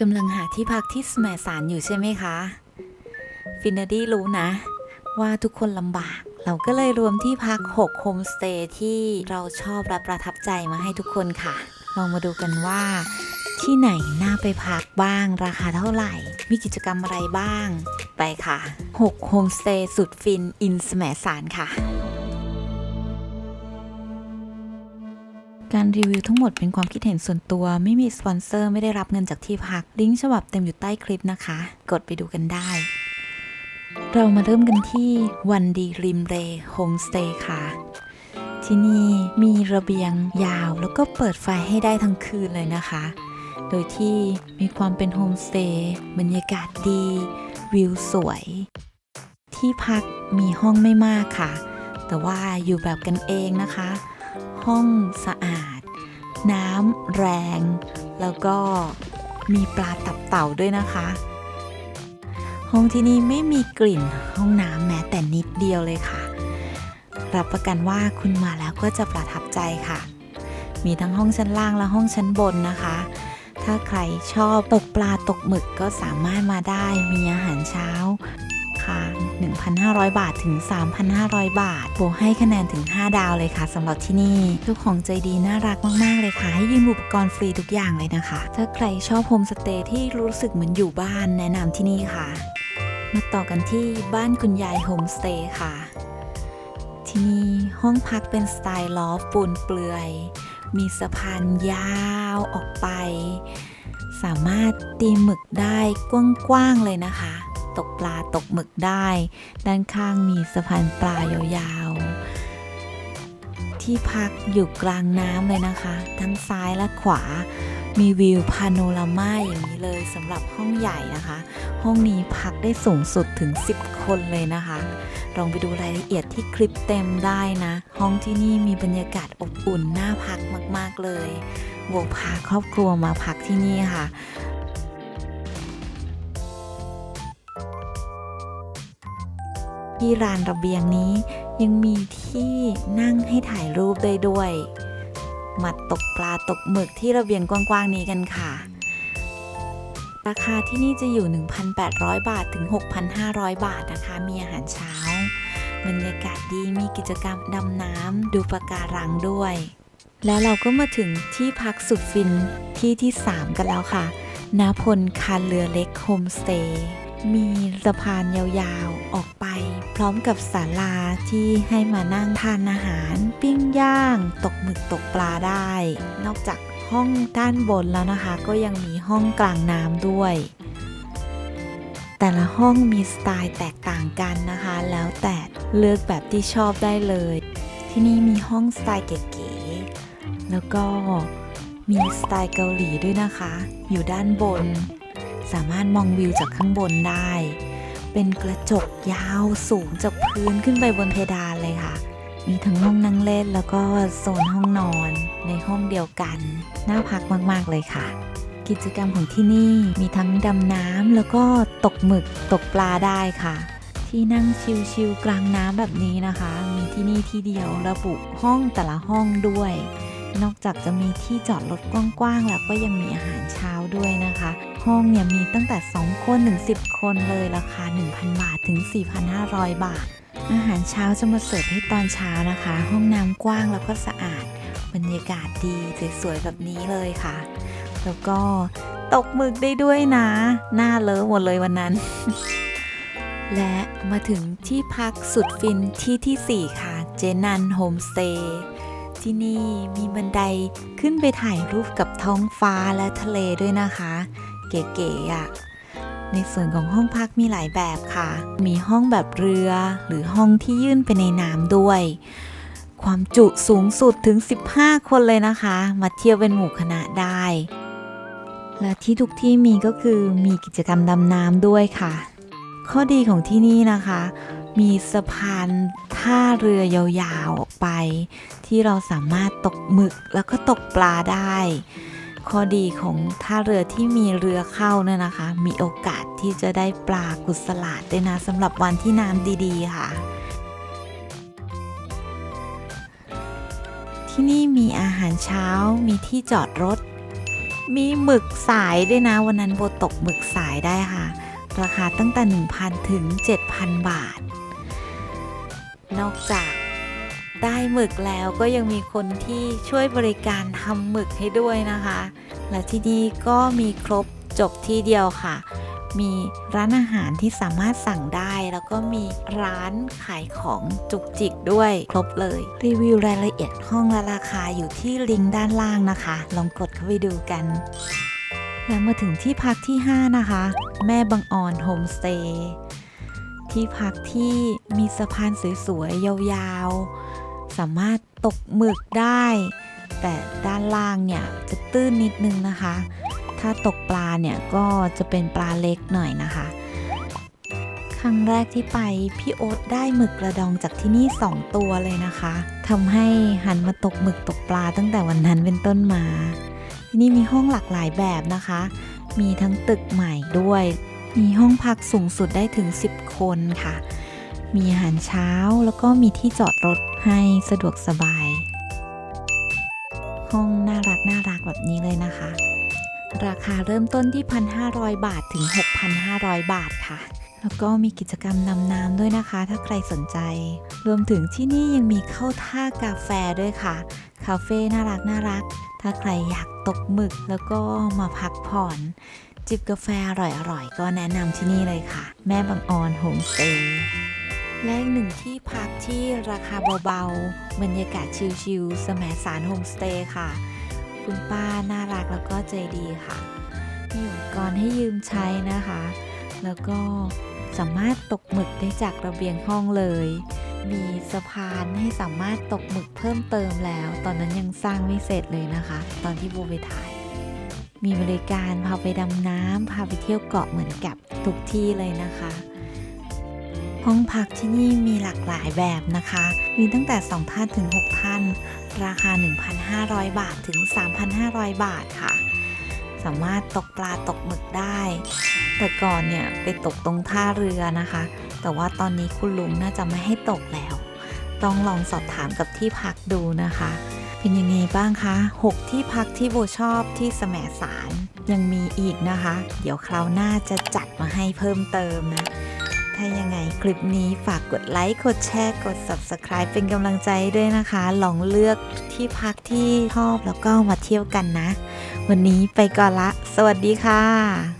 กำลังหาที่พักที่สมสารอยู่ใช่ไหมคะ ฟินาดี้รู้นะ ว่าทุกคนลำบาก เราก็เลยรวมที่พัก 6 โฮมสเตย์ที่เราชอบและประทับใจมาให้ทุกคนค่ะ ลองมาดูกันว่า ที่ไหนน่าไปพักบ้าง ราคาเท่าไหร่ มีกิจกรรมอะไรบ้าง ไปค่ะ 6 โฮมสเตย์สุดฟินอินสมสารค่ะ การรีวิวทั้งหมดเป็นความคิดเห็นส่วนตัว ไม่มีสปอนเซอร์ไม่ได้รับเงินจากที่พัก ลิงก์ฉบับเต็มอยู่ใต้คลิปนะคะ กดไปดูกันได้ เรามาเริ่มกันที่วันดีริมเรโฮมสเตย์ค่ะ ที่นี่มีระเบียงยาวแล้วก็เปิดไฟให้ได้ทั้งคืนเลยนะคะ โดยที่มีความเป็นโฮมสเตย์บรรยากาศดี วิวสวย ที่พักมีห้องไม่มากค่ะ แต่ว่าอยู่แบบกันเองนะคะ ห้องสะอาด น้ำแรง แล้วก็มีปลาตับเต่าด้วยนะคะ ห้องที่นี่ไม่มีกลิ่นห้องน้ำแม้แต่นิดเดียวเลยค่ะ รับประกันว่าคุณมาแล้วก็จะประทับใจค่ะ มีทั้งห้องชั้นล่างและห้องชั้นบนนะคะ ถ้าใครชอบตกปลาตกหมึกก็สามารถมาได้มีอาหารเช้าค่ะ 1,500 บาทถึง 3,500 บาทโบให้คะแนนถึง 5 ดาวเลยค่ะสำหรับที่นี่เจ้าของใจดีน่ารักมาก ๆ เลยค่ะ ให้ยืมอุปกรณ์ฟรีทุกอย่างเลยนะคะ ถ้าใครชอบโฮมสเตย์ที่รู้สึกเหมือนอยู่บ้านแนะนำที่นี่ค่ะ มาต่อกันที่บ้านคุณยายโฮมสเตย์ค่ะ ที่นี่ห้องพักเป็นสไตล์ลอฟปูนเปลือย มีสะพานยาวออกไปสามารถตีหมึกได้กว้างๆเลยนะคะ ตกปลาตกหมึกได้ ด้านข้างมีสะพานปลายาวๆ ที่พักอยู่กลางน้ำเลยนะคะ ทั้งซ้ายและขวามีวิวพาโนรามาอย่างนี้เลยสำหรับห้องใหญ่นะคะ ห้องนี้พักได้สูงสุดถึง 10 คนเลยนะคะ ลองไปดูรายละเอียดที่คลิปเต็มได้นะ ห้องที่นี่มีบรรยากาศอบอุ่นน่าพักมากๆเลยโบพาครอบครัวมาพักที่นี่ค่ะ ที่ลานระเบียงนี้ ยังมีที่นั่งให้ถ่ายรูปได้ด้วย มาตกปลาตกหมึกที่ระเบียงกว้างๆนี้กันค่ะ ราคาที่นี่จะอยู่ 1,800 บาทถึง 6,500 บาทนะคะ มีอาหารเช้า บรรยากาศดีมีกิจกรรมดำน้ำดูปะการังด้วย แล้วเราก็มาถึงที่พักสุดฟินที่ที่ 3 กันแล้วค่ะนาพลคานเรือเล็กโฮมสเตย์มีสะพานยาวๆ ออกไป พร้อมกับศาลาที่ให้มานั่งทานอาหาร ปิ้งย่าง ตกหมึกตกปลาได้ นอกจากห้องด้านบนแล้วนะคะ ก็ยังมีห้องกลางน้ำด้วย แต่ละห้องมีสไตล์แตกต่างกันนะคะ แล้วแต่เลือกแบบที่ชอบได้เลย ที่นี่มีห้องสไตล์เก๋ๆแล้วก็มีสไตล์เกาหลีด้วยนะคะ อยู่ด้านบน สามารถมองวิวจากข้างบนได้ เป็นกระจกยาวสูงจากพื้นขึ้นไปบนเพดานเลยค่ะ มีทั้งห้องนั่งเล่นแล้วก็โซนห้องนอนในห้องเดียวกัน น่าพักมาก ๆ เลยค่ะ กิจกรรมของที่นี่มีทั้งดำน้ำแล้วก็ตกหมึกตกปลาได้ค่ะ ที่นั่งชิลๆกลางน้ำแบบนี้นะคะ มีที่นี่ที่เดียวระบุห้องแต่ละห้องด้วย นอกจากจะมีที่จอดรถกว้างๆแล้วก็ยังมีอาหารเช้าด้วยนะคะ ห้องเนี่ยมีตั้งแต่ 2 คนถึง 10 คนเลยราคา 1,000 บาทถึง 4,500 บาท อาหารเช้าจะมาเสิร์ฟให้ตอนเช้านะคะ ห้องน้ำกว้างแล้วก็สะอาด บรรยากาศดีสวยๆแบบนี้เลยค่ะ แล้วก็ตกหมึกได้ด้วยนะ หน้าเลอะหมดเลยวันนั้น และมาถึงที่พักสุดฟินที่ที่ 4 ค่ะ เจนันโฮมสเตย์ ที่นี่มีบันไดขึ้นไปถ่ายรูปกับท้องฟ้าและทะเลด้วยนะคะ เก๋ๆอะในส่วนของห้องพักมีหลายแบบค่ะ มีห้องแบบเรือหรือห้องที่ยื่นไปในน้ำด้วย ความจุสูงสุดถึง 15 คนเลยนะคะ มาเที่ยวเป็นหมู่คณะได้ และที่ทุกที่มีก็คือมีกิจกรรมดำน้ำด้วยค่ะ ข้อดีของที่นี่นะคะ มีสะพานท่าเรือยาวๆออกไป ที่เราสามารถตกหมึกแล้วก็ตกปลาได้ ข้อดีของท่าเรือที่มีเรือเข้าเนี่ยนะคะ มีโอกาสที่จะได้ปลากุศลาดด้วยนะสำหรับวันที่น้ำดีๆค่ะ ที่นี่มีอาหารเช้ามีที่จอดรถ มีหมึกสายด้วยนะวันนั้นโบตกหมึกสายได้ค่ะราคาตั้งแต่ 1,000 ถึง 7,000 บาท นอกจากได้หมึกแล้วก็ยังมีคนที่ช่วยบริการทำหมึกให้ด้วยนะคะ และที่นี่ก็มีครบจบที่เดียวค่ะ มีร้านอาหารที่สามารถสั่งได้ แล้วก็มีร้านขายของจุกจิกด้วยครบเลย รีวิวรายละเอียดห้องและราคาอยู่ที่ลิงก์ด้านล่างนะคะ ลองกดเข้าไปดูกัน แล้วมาถึงที่พักที่ 5 นะคะ แม่บังออนโฮมสเตย์ ที่พักที่มีสะพานสวยๆยาวๆ สามารถตกหมึกได้ แต่ด้านล่างเนี่ยจะตื้นนิดนึงนะคะ ถ้าตกปลาเนี่ยก็จะเป็นปลาเล็กหน่อยนะคะ ครั้งแรกที่ไปพี่โอ๊ตได้หมึกกระดองจากที่นี่ 2 ตัวเลยนะคะทำให้หันมาตกหมึกตกปลาตั้งแต่วันนั้นเป็นต้นมาที่นี่มีห้องหลากหลายแบบนะคะ มีทั้งตึกใหม่ด้วย มีห้องพักสูงสุดได้ถึง 10 คนค่ะ มีอาหารเช้าแล้วก็มีที่จอดรถให้สะดวกสบาย ห้องน่ารักน่ารักแบบนี้เลยนะคะ ราคาเริ่มต้นที่ 1,500 บาทถึง 6,500 บาทค่ะแล้วก็มีกิจกรรมนำน้ำด้วยนะคะ ถ้าใครสนใจ รวมถึงที่นี่ยังมีเข้าท่ากาแฟด้วยค่ะ คาเฟ่น่ารักน่ารัก ถ้าใครอยากตกหมึกแล้วก็มาพักผ่อน จิบกาแฟอร่อยๆ ก็แนะนำที่นี่เลยค่ะ แม่บางออนโฮมสเตย์และอีกหนึ่งที่พักที่ราคาเบาๆ บรรยากาศชิลๆสมสารโฮมสเตย์ค่ะ คุณป้าน่ารักแล้วก็ใจดีค่ะมีอุปกรณ์ให้ยืมใช้นะคะ แล้วก็สามารถตกหมึกได้จากระเบียงห้องเลย มีสะพานให้สามารถตกหมึกเพิ่มเติมแล้ว ตอนนั้นยังสร้างไม่เสร็จเลยนะคะ ตอนที่โบไปถ่าย มีบริการพาไปดำน้ำพาไปเที่ยวเกาะเหมือนกับทุกที่เลยนะคะ ห้องพักที่นี่มีหลากหลายแบบนะคะ มีตั้งแต่ 2 ท่านถึง 6 ท่าน ราคา 1,500 บาทถึง 3,500 บาทค่ะ สามารถตกปลาตกหมึกได้ แต่ก่อนเนี่ยไปตกตรงท่าเรือนะคะ แต่ว่าตอนนี้คุณลุงน่าจะไม่ให้ตกแล้ว ต้องลองสอบถามกับที่พักดูนะคะ เป็นยังไงบ้างคะ 6 ที่พักที่โบชอบที่แสมสารยังมีอีกนะคะ เดี๋ยวคราวหน้าจะจัดมาให้เพิ่มเติมนะ ถ้ายังไงคลิปนี้ฝากกดไลค์ กดแชร์ กด Subscribe เป็นกำลังใจด้วยนะคะ ลองเลือกที่พักที่ชอบแล้วก็มาเที่ยวกันนะ วันนี้ไปก่อนละ สวัสดีค่ะ